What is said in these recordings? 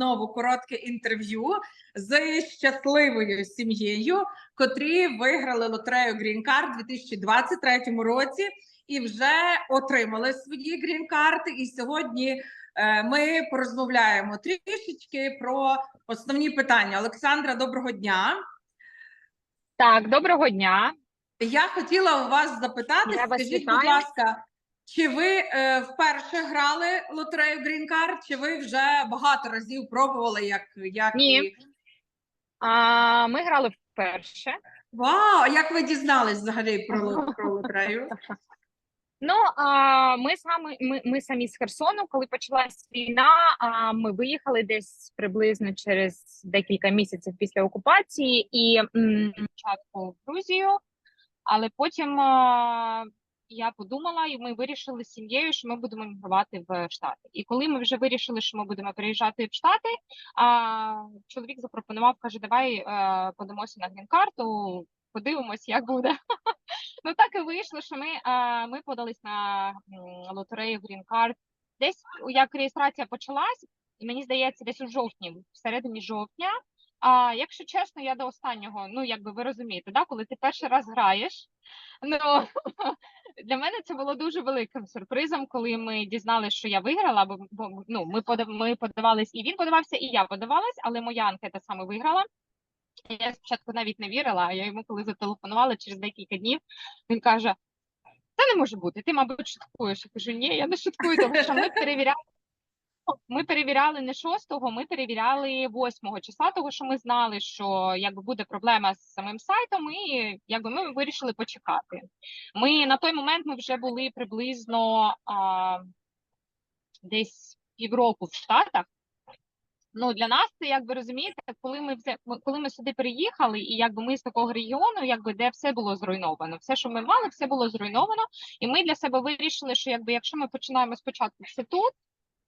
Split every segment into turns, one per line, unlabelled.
знову коротке інтерв'ю з щасливою сім'єю, котрі виграли лотерею Green Card у 2023 році і вже отримали свої грін-карти. І сьогодні е, ми порозмовляємо трішечки про основні питання. Олександра, доброго дня.
Так, доброго дня.
Я хотіла у вас запитати,
Я вас
скажіть, будь ласка, чи ви е, вперше грали лотерею Green Card, чи ви вже багато разів пробували, як, як
Ні.
і-
А, ми грали вперше.
Вау, а як ви дізнались взагалі про, ло- про лотерею?
Ну, а, ми самі ми, ми самі з Херсону, коли почалась війна, а, ми виїхали десь приблизно через декілька місяців після окупації і м, спочатку в Грузію, але потім а, я подумала, і ми вирішили з сім'єю, що ми будемо мігрувати в Штати. І коли ми вже вирішили, що ми будемо переїжджати в Штати, а, чоловік запропонував, каже, давай е, подамося на грін-карту, подивимось, як буде. Ну так і вийшло, що ми, е, ми подались на лотерею Card. Десь як реєстрація почалась, і мені здається, десь у жовтні, в середині жовтня. А якщо чесно, я до останнього, ну якби ви розумієте, да, коли ти перший раз граєш, ну для мене це було дуже великим сюрпризом, коли ми дізналися, що я виграла, бо, бо ну ми ми подавались, і він подавався, і я подавалась, але моя анкета саме виграла. Я спочатку навіть не вірила, а я йому коли зателефонувала через декілька днів, він каже: Та не може бути, ти, мабуть, шуткуєш. Я кажу, ні, я не шуткую, тому що ми перевіряли. Ми перевіряли не 6-го, ми перевіряли 8-го числа, того що ми знали, що якби буде проблема з самим сайтом, і якби ми вирішили почекати. Ми на той момент ми вже були приблизно а, десь півроку в Штатах. Ну для нас це якби розумієте, коли ми вже коли ми сюди приїхали, і якби ми з такого регіону, якби де все було зруйновано, все, що ми мали, все було зруйновано. І ми для себе вирішили, що якби якщо ми починаємо спочатку все тут,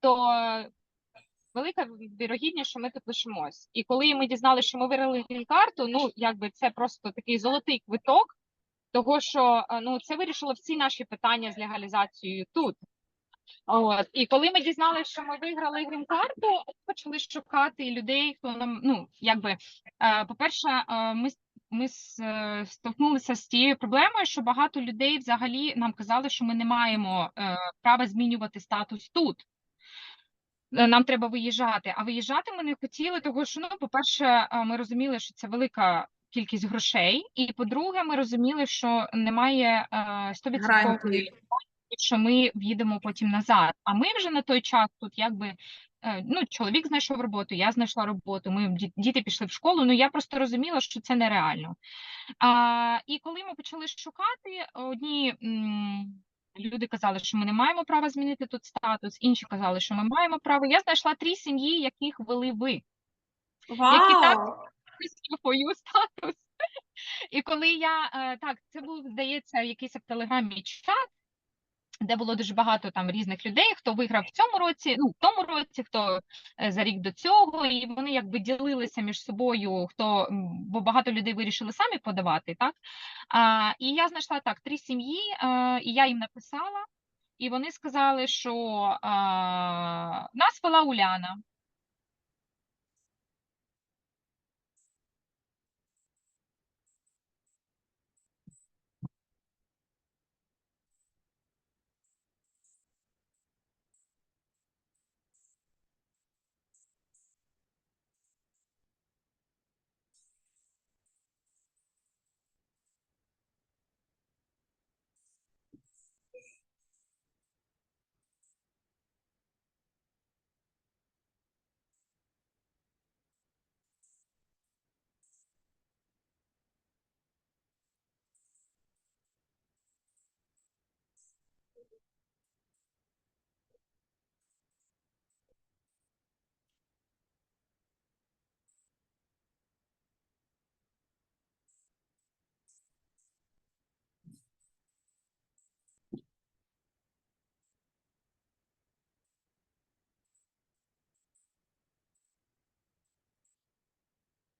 то е, велика вірогідність, що ми тут лишимось. І коли ми дізналися, що ми виграли карту, ну якби це просто такий золотий квиток, того що е, ну це вирішило всі наші питання з легалізацією тут. От і коли ми дізналися, що ми виграли грін-карту, почали шукати людей, хто нам ну якби е, по-перше, е, ми ми столкнулися з тією проблемою, що багато людей взагалі нам казали, що ми не маємо права змінювати статус тут. Е, Нам треба виїжджати. А виїжджати ми не хотіли, тому що ну, по-перше, е, ми розуміли, що це велика кількість грошей, і по-друге, ми розуміли, що немає е, 100%
Гарантії.
що ми в'їдемо потім назад. А ми вже на той час тут якби. е, Ну, чоловік знайшов роботу, я знайшла роботу, ми ді- діти пішли в школу. Ну я просто розуміла, що це нереально. А, і коли ми почали шукати, одні люди казали, що ми не маємо права змінити тут статус, інші казали, що ми маємо право. Я знайшла три сім'ї, яких вели ви
Вау!
так? свою статус. І коли я е, так, це був, здається, якийсь в телеграмі чат, де було дуже багато там різних людей, хто виграв в цьому році, ну в тому році, хто е, за рік до цього, і вони якби ділилися між собою, хто бо багато людей вирішили самі подавати, так? А, і я знайшла так три сім'ї, е, і я їм написала, і вони сказали, що а, нас вела Уляна.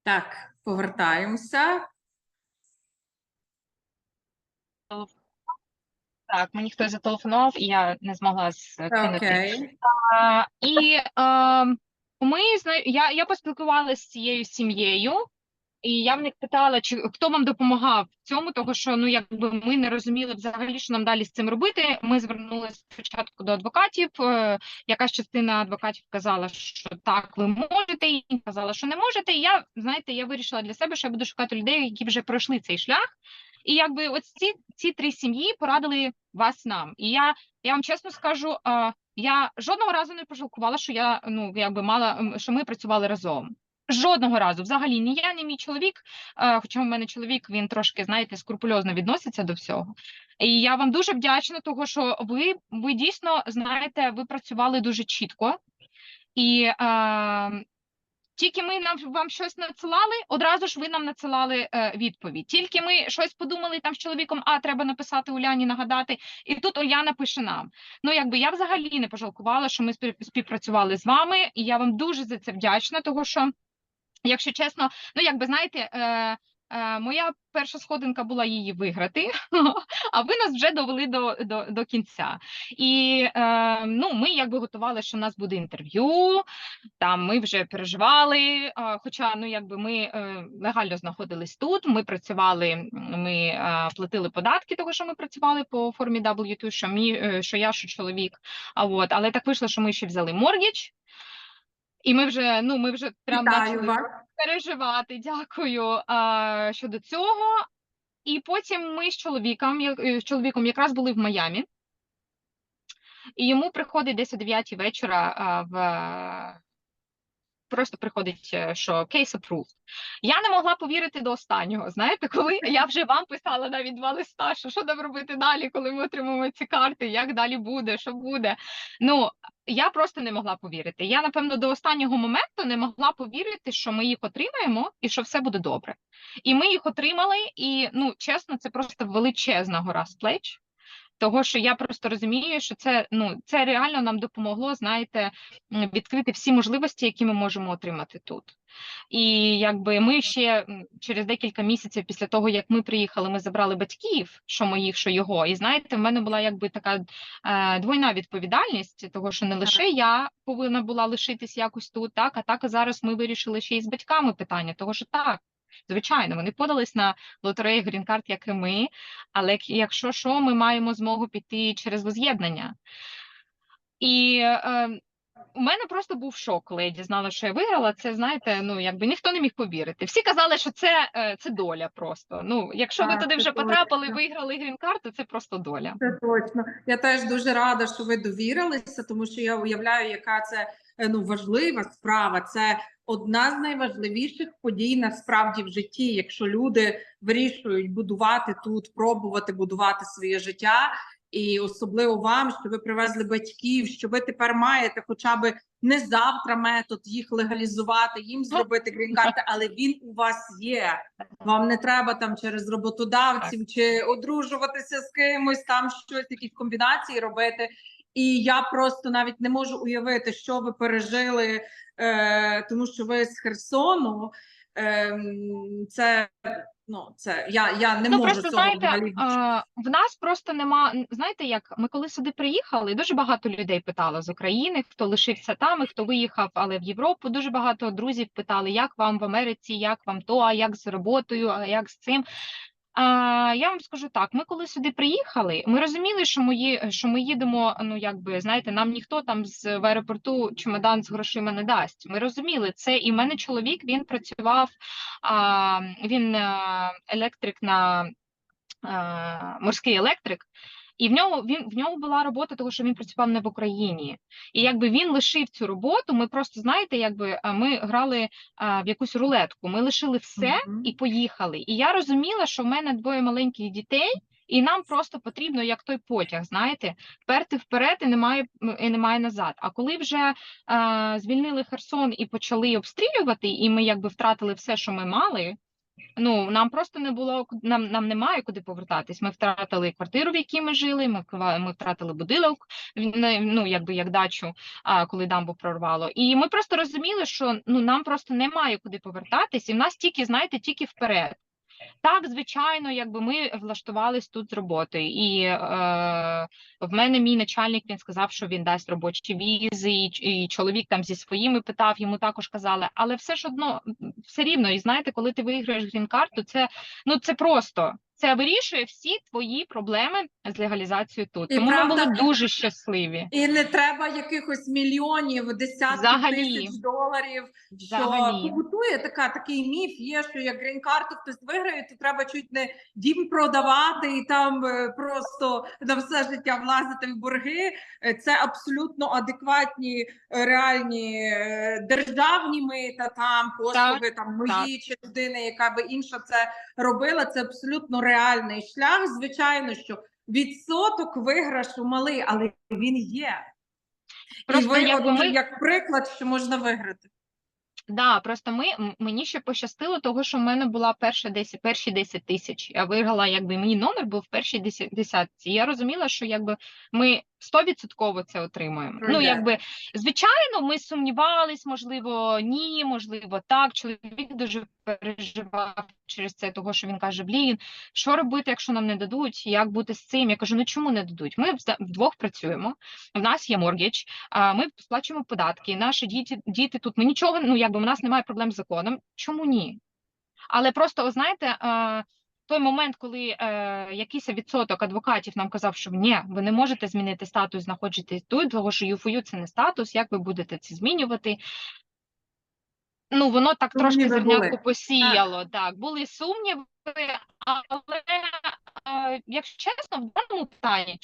Так, повертаємося.
Так, мені хтось зателефонував, і я не змогла скинути.
Окей.
А, і е, Ми я, я поспілкувалася з цією сім'єю, і я в них питала, чи хто вам допомагав в цьому, того що ну якби ми не розуміли взагалі, що нам далі з цим робити. Ми звернулися спочатку до адвокатів. е, Якась частина адвокатів казала, що так, ви можете, і казала, що не можете. І я знаєте, я вирішила для себе, що я буду шукати людей, які вже пройшли цей шлях. І якби ось ці, ці три сім'ї порадили вас нам. І я, я вам чесно скажу, я жодного разу не пожалкувала, що я ну якби мала що ми працювали разом. Жодного разу, взагалі, ні я, ні мій чоловік. Хоча в мене чоловік він трошки, знаєте, скрупульозно відноситься до всього. І я вам дуже вдячна, того що ви, ви дійсно знаєте, ви працювали дуже чітко. І тільки ми нам вам щось надсилали, одразу ж ви нам надсилали е, відповідь. Тільки ми щось подумали там з чоловіком, а треба написати Уляні, нагадати, і тут Уляна пише нам. Ну, якби я взагалі не пожалкувала, що ми спів- співпрацювали з вами, і я вам дуже за це вдячна, того що, якщо чесно, ну якби знаєте. Е, моя перша сходинка була її виграти, а ви нас вже довели до, до, до кінця. І е, ну, ми якби готували, що в нас буде інтерв'ю, там ми вже переживали. Хоча ну якби ми е, легально знаходились тут. Ми працювали, ми е, платили податки, того що ми працювали по формі W2, що мій, е, що я, що чоловік. А от, але так вийшло, що ми ще взяли моргідж, і ми вже ну ми вже прям
Вітаю вас.
Переживати. Дякую а, щодо цього. І потім ми з чоловіком, я- е, з чоловіком якраз були в Майамі. І йому приходить десь о 9 вечора а, в просто приходить, е, що case approved. Я не могла повірити до останнього. Знаєте, коли я вже вам писала навіть два листа, що що нам робити далі, коли ми отримаємо ці карти, як далі буде, що буде. Ну я просто не могла повірити. Я, напевно, до останнього моменту не могла повірити, що ми їх отримаємо і що все буде добре. І ми їх отримали, і ну чесно, це просто величезна гора з плеч. Того, що я просто розумію, що це ну це реально нам допомогло, знаєте, відкрити всі можливості, які ми можемо отримати тут. І якби ми ще через декілька місяців після того, як ми приїхали, ми забрали батьків, що моїх, що його. І знаєте, в мене була якби така е, двойна відповідальність, того, що не лише я повинна була лишитись якось тут, так, а так і зараз ми вирішили ще й з батьками питання, того що так. Звичайно, вони подались на лотерею грін-карт, як і ми, але якщо що, ми маємо змогу піти через воз'єднання. І е, у мене просто був шок, коли я дізналася, що я виграла. Це знаєте, ну якби ніхто не міг повірити. Всі казали, що це, е, це доля просто. Ну, якщо ви туди вже потрапили, виграли грін-карту, це просто доля.
Це точно. Я теж дуже рада, що ви довірилися, тому що я уявляю, яка це ну важлива справа. Це одна з найважливіших подій насправді в житті, якщо люди вирішують будувати тут, пробувати будувати своє життя. І особливо вам, що ви привезли батьків, що ви тепер маєте хоча б не завтра метод їх легалізувати, їм зробити грін-карти, але він у вас є. Вам не треба там через роботодавців чи одружуватися з кимось, там щось, якісь комбінації робити. І я просто навіть не можу уявити, що ви пережили, е, тому що ви з Херсону. Е, це ну це я, я не
Ну
можу
просто
цього
знаєте, а, в нас просто нема. Знаєте, як ми коли сюди приїхали, дуже багато людей питало з України, хто лишився там, і хто виїхав, але в Європу. Дуже багато друзів питали, як вам в Америці, як вам то, а як з роботою, а як з цим. Я вам скажу так: ми коли сюди приїхали, ми розуміли, що мої що ми їдемо. Ну якби знаєте, нам ніхто там з в аеропорту чемодан з грошима не дасть. Ми розуміли це. І в мене чоловік він працював. А, він е, електрик на е, морський електрик. І в нього він в нього була робота, того що він працював не в Україні, і якби він лишив цю роботу. Ми просто знаєте, якби ми грали а, в якусь рулетку. Ми лишили все
Мгм.
і поїхали. І я розуміла, що в мене двоє маленьких дітей, і нам просто потрібно, як той потяг, знаєте, перти вперед і немає і немає назад. А коли вже а, звільнили Херсон і почали обстрілювати, і ми якби втратили все, що ми мали. Ну, нам просто не було нам, нам немає куди повертатись. Ми втратили квартиру, в якій ми жили. Ми ми втратили будинок, ну якби як дачу, а коли дамбу прорвало. І ми просто розуміли, що ну нам просто немає куди повертатись, і в нас тільки, знаєте, тільки вперед. Так, звичайно, якби ми влаштувались тут з роботи, і е, в мене мій начальник він сказав, що він дасть робочі візи, і, і чоловік там зі своїми питав, йому також казали, але все ж одно все рівно. І знаєте, коли ти виграєш грін-карту, це ну це просто це вирішує всі твої проблеми з легалізацією тут.
І
Тому ми були дуже щасливі.
І не треба якихось мільйонів, десятків
Взагалі.
тисяч доларів.
Взагалі.
Що побутує така такий міф. Є, що як грін-карту хтось виграє, то треба чуть не дім продавати і там е, просто на все життя влазити в борги. Е, Це абсолютно адекватні е, реальні державні мита, там послуги, там мої чи людини, яка би інша це робила. Це абсолютно реальний шлях. Звичайно, що відсоток виграшу малий, але він є.
Просто
і ви
якби ми-
як приклад, що можна виграти.
Да, просто ми мені ще пощастило, того що в мене була перша 10, перші 10 тисяч. Я виграла, якби мій номер був в першій десятці. Я розуміла, що якби ми стовідсотково це отримуємо. Ну якби звичайно, ми сумнівались, можливо, ні, можливо, так. Чоловік дуже переживав через це, того що він каже: Блін, що робити, якщо нам не дадуть? Як бути з цим? Я кажу, ну чому не дадуть? Ми вдвох працюємо. В нас є моргідж, а ми сплачуємо податки. Наші діти, діти тут. Ми нічого, ну якби у нас немає проблем з законом. Чому ні? Але просто, знаєте, той момент, коли е, якийсь відсоток адвокатів нам казав, що ні, ви не можете змінити статус, знаходитесь тут, тому що ЮФОЮ це не статус, як ви будете це змінювати? Ну, воно так
Сумніви трошки
зернятку посіяло. Так, були сумніви, але якщо чесно, в даному питанні,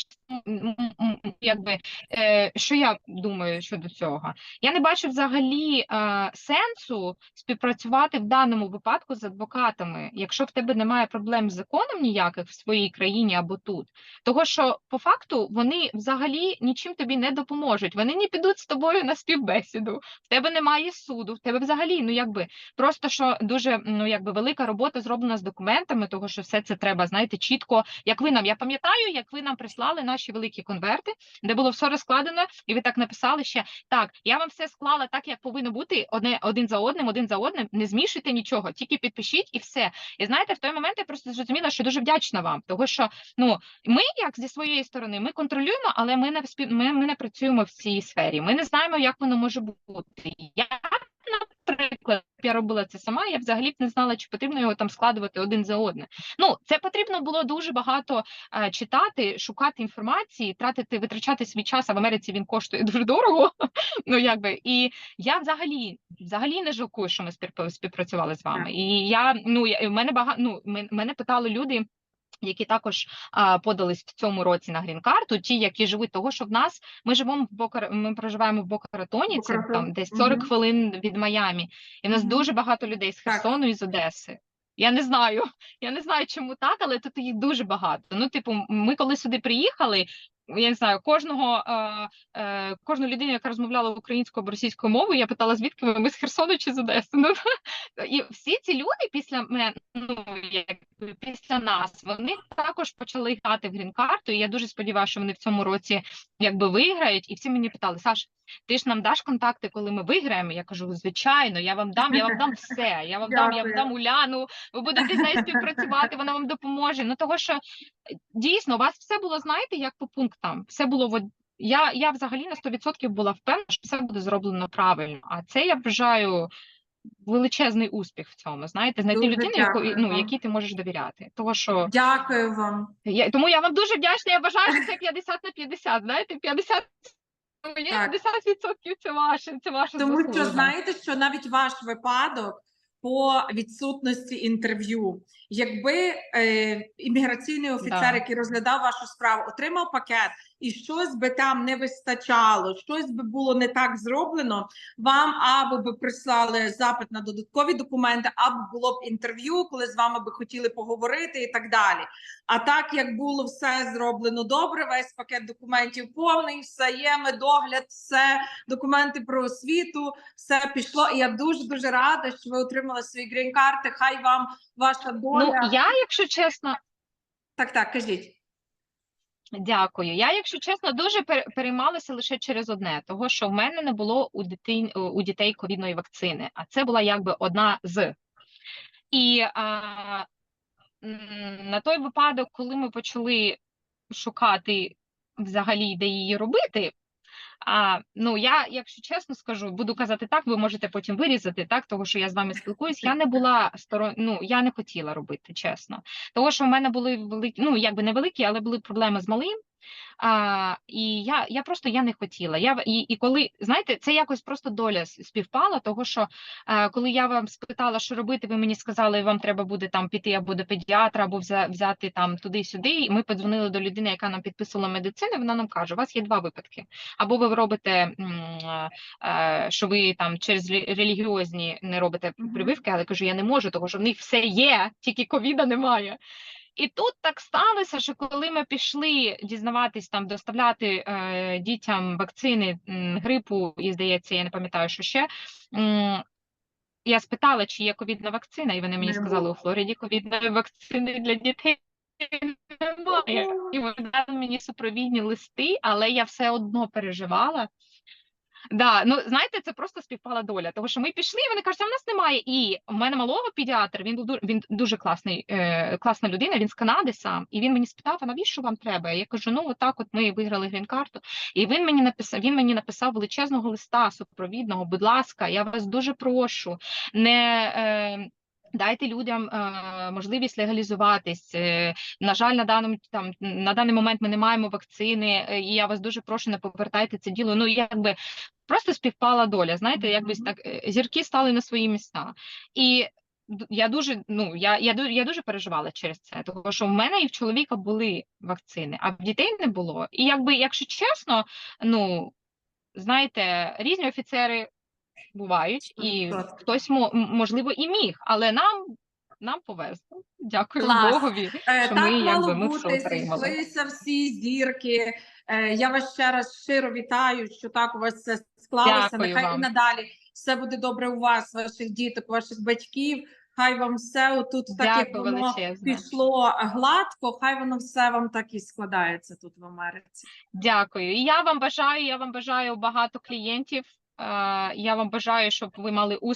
якби е, що я думаю щодо цього? Я не бачу взагалі е, сенсу співпрацювати в даному випадку з адвокатами, якщо в тебе немає проблем з законом ніяких в своїй країні або тут. Того що по факту вони взагалі нічим тобі не допоможуть. Вони не підуть з тобою на співбесіду. В тебе немає суду, в тебе взагалі, ну якби просто що дуже ну якби велика робота зроблена з документами, того що все це треба, знаєте, чітко. Як ви нам, я пам'ятаю, як ви нам прислали наші великі конверти, де було все розкладено, і ви так написали ще так. Я вам все склала так, як повинно бути одне один за одним, один за одним. Не змішуйте нічого, тільки підпишіть і все. І знаєте, в той момент я просто зрозуміла, що дуже вдячна вам, того що ну ми, як зі своєї сторони, ми контролюємо, але ми не ми, ми не працюємо в цій сфері. Ми не знаємо, як воно може бути. Я, наприклад, я робила це сама. Я взагалі б не знала, чи потрібно його там складувати один за одним. Ну, це потрібно було дуже багато е, читати, шукати інформації, тратити, витрачати свій час. А в Америці він коштує дуже дорого. Ну якби і я взагалі взагалі не жалкую, що ми співпрацювали з вами. І я ну я, мене багато ну мене питали люди. Які також а, подались в цьому році на грін-карту, ті, які живуть, того що в нас ми живемо в Бокар, ми проживаємо в Бокаратоні, це там десь 40
Мгм.
хвилин від Майамі, і в нас
Мгм.
дуже багато людей з Херсону і з Одеси. Я не знаю, я не знаю, чому так, але тут їх дуже багато. Ну, типу, ми коли сюди приїхали, я не знаю, кожного е, е, кожну людину, яка розмовляла українською або російською мовою, я питала, звідки ви? Ми з Херсону чи з Одеси? Ну, і всі ці люди після мене, ну якби після нас, вони також почали грати в грін-карту. І я дуже сподіваюся, що вони в цьому році якби виграють. І всі мені питали: Саш, ти ж нам даш контакти, коли ми виграємо? Я кажу, звичайно, я вам дам, я вам дам все. Я вам дам, я вам дам Уляну. Ви будете з нею співпрацювати, вона вам допоможе. Ну того, що дійсно у вас все було, знаєте, як по пунктам. Все було в я, я взагалі на 100% була впевнена, що все буде зроблено правильно. А це я вважаю величезний успіх в цьому. Знаєте, знайти
Дуже
людину, яку, ну, якій ти можеш довіряти. Того, що
Дякую вам.
я, тому я вам дуже вдячна. Я вважаю, що це 50 на 50, знаєте, 50 моє, 50% це ваше, це ваша
Тому що знаєте, що навіть ваш випадок по відсутності інтерв'ю, якби е, імміграційний офіцер,
Да.
який розглядав вашу справу, отримав пакет і щось би там не вистачало, щось би було не так зроблено, вам або би прислали запит на додаткові документи, або було б інтерв'ю, коли з вами би хотіли поговорити і так далі. А так як було все зроблено добре, весь пакет документів повний, все є, медогляд, все документи про освіту, все пішло. І я дуже дуже рада, що ви отримали свої грін-карти. Хай вам ваша доля.
Ну, я, якщо чесно,
Так, так, кажіть.
Дякую. Я, якщо чесно, дуже пер- переймалася лише через одне, того що в мене не було у дитин у дітей ковідної вакцини, а це була якби одна з. І а, на той випадок, коли ми почали шукати взагалі, де її робити. А, ну я, якщо чесно скажу, буду казати так, ви можете потім вирізати, так, того що я з вами спілкуюсь. Я не була сторон, ну я не хотіла робити, чесно. Того, що в мене були великі, ну якби не великі, але були проблеми з малим. А, і я, я просто я не хотіла. Я і, і коли знаєте, це якось просто доля співпала, того що е, коли я вам спитала, що робити, ви мені сказали, вам треба буде там піти або до педіатра, або взяти там туди-сюди. І ми подзвонили до людини, яка нам підписувала медицину. Вона нам каже: у вас є два випадки. Або ви робите, е, е, що ви там через релігіозні не робите прививки, але кажу, я не можу, тому що в них все є, тільки ковіда немає. І тут так сталося, що коли ми пішли дізнаватись там, доставляти е, дітям вакцини м, грипу, і здається, я не пам'ятаю, що ще. м, я спитала, чи є ковідна вакцина, і вони мені
Не
сказали,
було.
у Флориді ковідної вакцини для дітей немає. І вони дали мені супровідні листи, але я все одно переживала. Да, ну знаєте, це просто співпала доля. Тому що ми пішли, і вони кажуть, а в нас немає. І в мене малого педіатр, він був він дуже класний, е, класна людина. Він з Канади сам. І він мені спитав, а навіщо вам треба? Я кажу, ну отак, от ми виграли грін-карту. І він мені написав, він мені написав величезного листа супровідного. Будь ласка, я вас дуже прошу, не. Е, Дайте людям е, можливість легалізуватись. Е, на жаль, на даному там на даний момент ми не маємо вакцини, е, і я вас дуже прошу, не повертайте це діло. Ну якби просто співпала доля. Знаєте, якби так е, зірки стали на свої місця. І я дуже ну я, я, я дуже переживала через це, тому що в мене і в чоловіка були вакцини, а в дітей не було. І якби, якщо чесно, ну знаєте, різні офіцери бувають, і
Відсотки.
хтось можливо і міг, але нам. Нам повезло. Дякую
Клас.
Богові.
Е,
що
так
ми,
мало
якби, ми все
бути,
отримали.
зійшлися всі зірки. Е, я вас ще раз щиро вітаю, що так у вас все склалося.
Дякую
Нехай
вам.
і надалі все буде добре у вас, ваших діток, ваших батьків. Хай вам все отут, так як воно
величезне.
пішло гладко, хай воно все вам так і складається тут в Америці.
Дякую. І я вам бажаю, я вам бажаю багато клієнтів. Я вам бажаю, щоб ви мали успіх.